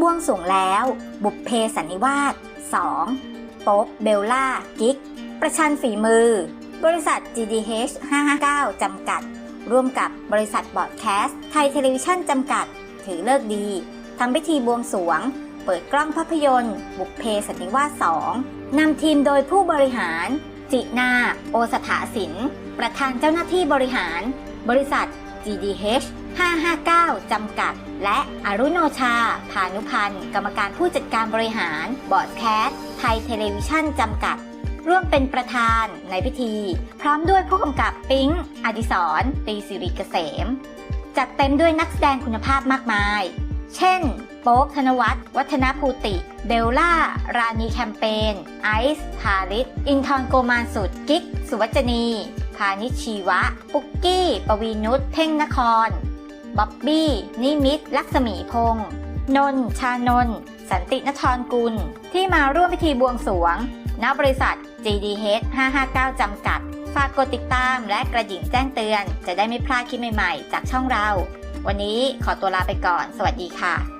บวงสรวงแล้ว บุพเพสันนิวาส 2. โป๊บเบลล่า กิกประชันฝีมือ บริษัท GDH 559 จำกัด ร่วมกับบริษัทบอดแคสต์ไทยเทเลวิชั่นจำกัด ถือเลิกดีทำพิธีบวงสวง เปิดกล้องภาพยนตร์ บุพเพสันนิวาส 2 นำทีมโดยผู้บริหาร จินา โอสถาสิน ประธานเจ้าหน้าที่บริหาร บริษัท GDH 559 จำกัด และอรุโนชา พานุพันธ์ กรรมการผู้จัดการบริหาร บอร์ดแคสไทยเทเลวิชั่น จำกัด ร่วมเป็นประธานในพิธี พร้อมด้วยผู้กำกับปิ๊ง อดิศรตีสิริเกษม จัดเต็มด้วยนักแสดงคุณภาพมากมาย เช่น โป๊บธนวัฒน์วัฒนภูติ เบลล่า ราณีแคมเปญ ไอซ์พาลิสอินทร์โกมานสุด กิ๊ก สุวัจนีานิชชีวะ ปุกกี้ ปวีนุชเพ่งนคร บ๊อบบี้ นิมิตลักษมีพงษ์นนท์ชานนท์สันตินทรกุล ที่มาร่วมพิธีบวงสรวง ณ บริษัท GDH 559 จำกัด ฝากกดติดตามและกระดิ่งแจ้งเตือน จะได้ไม่พลาดคลิปใหม่ ๆ จากช่องเรา วันนี้ขอตัวลาไปก่อน สวัสดีค่ะ